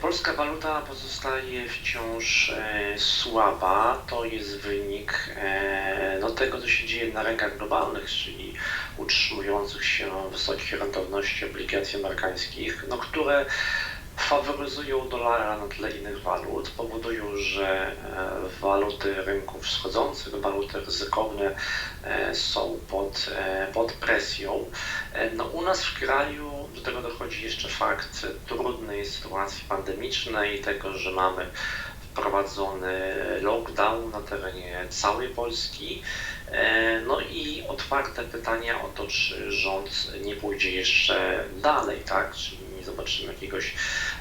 Polska waluta pozostaje wciąż e, słaba. To jest wynik e, no, tego, co się dzieje na rynkach globalnych, czyli utrzymujących się wysokich rentowności obligacji amerykańskich, no, które faworyzują dolara na tle innych walut, powodują, że e, waluty rynków wschodzących, waluty ryzykowne e, są pod, e, pod presją. No, u nas w kraju do tego dochodzi jeszcze fakt trudnej sytuacji pandemicznej, tego, że mamy wprowadzony lockdown na terenie całej Polski. No i otwarte pytania o to, czy rząd nie pójdzie jeszcze dalej, tak? Czyli zobaczymy jakiegoś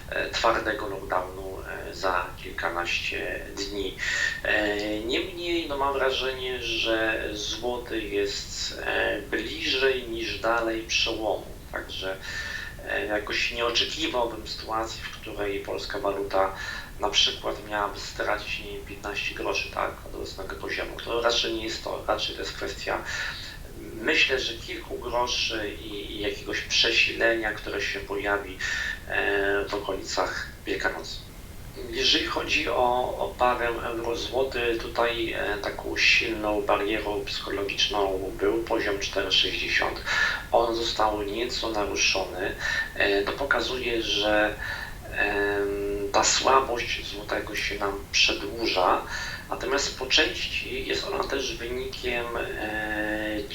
e, twardego lockdownu e, za kilkanaście dni. E, Niemniej no mam wrażenie, że złoty jest bliżej niż dalej przełomu. Także jakoś nie oczekiwałbym sytuacji, w której polska waluta na przykład miałaby stracić nie wiem, 15 groszy tak, od obecnego poziomu. To raczej nie jest to, raczej to jest kwestia myślę, że kilku groszy i, jakiegoś przesilenia, które się pojawi e, w okolicach Wielkanocy. Jeżeli chodzi o, o parę euro-złoty, tutaj e, taką silną barierą psychologiczną był poziom 4,60. On został nieco naruszony. E, To pokazuje, że ta słabość złotego się nam przedłuża, natomiast po części jest ona też wynikiem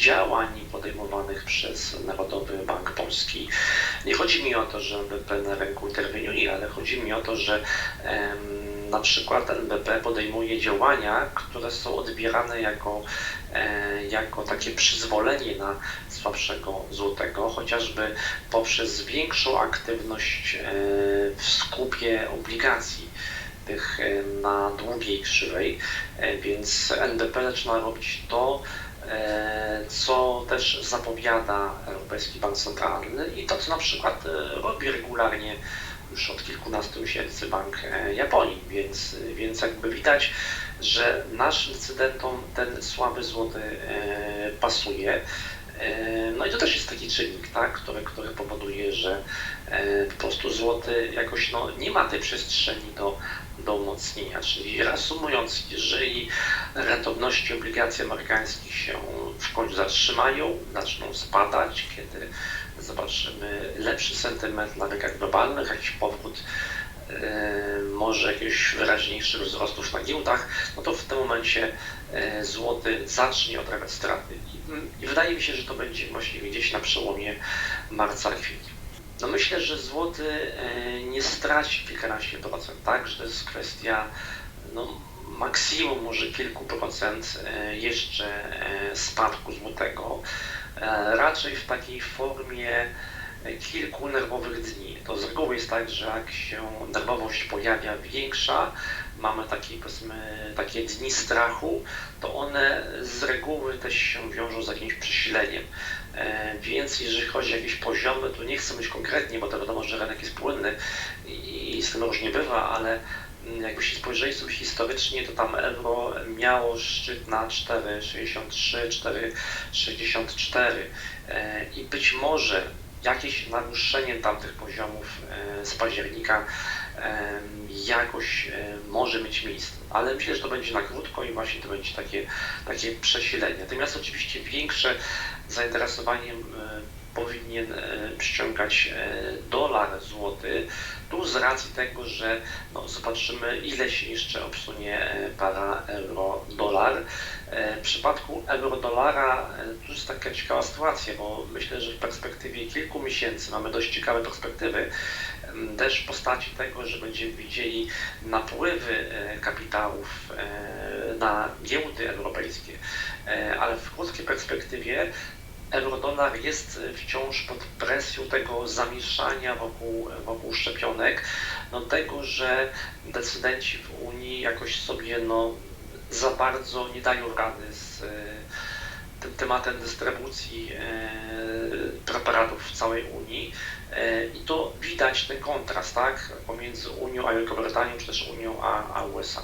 działań podejmowanych przez Narodowy Bank Polski. Nie chodzi mi o to, że NBP na rynku interweniuje, ale chodzi mi o to, że em, na przykład NBP podejmuje działania, które są odbierane jako, e, jako takie przyzwolenie na słabszego złotego, chociażby poprzez większą aktywność e, w skupie obligacji tych na długiej krzywej, E, więc NBP zaczyna robić to, co też zapowiada Europejski Bank Centralny i to, co na przykład e, robi regularnie już od kilkunastu miesięcy Bank e, Japonii, więc, więc jakby widać, że naszym decydentom ten słaby złoty e, pasuje. E, No i to też jest taki czynnik, tak, który, który powoduje, że e, po prostu złoty jakoś no, nie ma tej przestrzeni do, do umocnienia. Czyli reasumując, jeżeli rentowności obligacji amerykańskich się w końcu zatrzymają, zaczną spadać, kiedy zobaczymy lepszy sentyment na rynkach globalnych, jakiś powrót e, może jakichś wyraźniejszych wzrostów na giełdach, no to w tym momencie e, złoty zacznie odrabiać straty. I, I wydaje mi się, że to będzie właściwie gdzieś na przełomie marca-kwietnia. No myślę, że złoty e, nie straci kilkanaście procent, tak? Że to jest kwestia no, maksimum może kilku procent e, jeszcze e, spadku złotego. Raczej w takiej formie kilku nerwowych dni. To z reguły jest tak, że jak się nerwowość pojawia większa, mamy takie, takie dni strachu, to one z reguły też się wiążą z jakimś przesileniem. E, Więc jeżeli chodzi o jakieś poziomy, to nie chcę być konkretnie, bo to wiadomo, że rynek jest płynny i z tym różnie bywa, ale mm, jakbyście spojrzeli sobie historycznie, to tam euro miało szczyt na 4,63, 4,64 E, i być może jakieś naruszenie tamtych poziomów e, z października e, jakoś e, może mieć miejsce. Ale myślę, że to będzie na krótko i właśnie to będzie takie, takie przesilenie. Natomiast oczywiście większe zainteresowaniem e, powinien e, przyciągać e, dolar złoty. Tu z racji tego, że no, zobaczymy ile się jeszcze obsunie e, para euro-dolar. W przypadku euro-dolara tu jest taka ciekawa sytuacja, bo myślę, że w perspektywie kilku miesięcy mamy dość ciekawe perspektywy też w postaci tego, że będziemy widzieli napływy kapitałów na giełdy europejskie, ale w krótkiej perspektywie eurodolar jest wciąż pod presją tego zamieszania wokół, wokół szczepionek, no tego, że decydenci w Unii jakoś sobie no, za bardzo nie dają rady z e, tym tematem dystrybucji e, preparatów w całej Unii. E, I to widać ten kontrast, tak, pomiędzy Unią a Wielką Brytanią, czy też Unią a, a USA.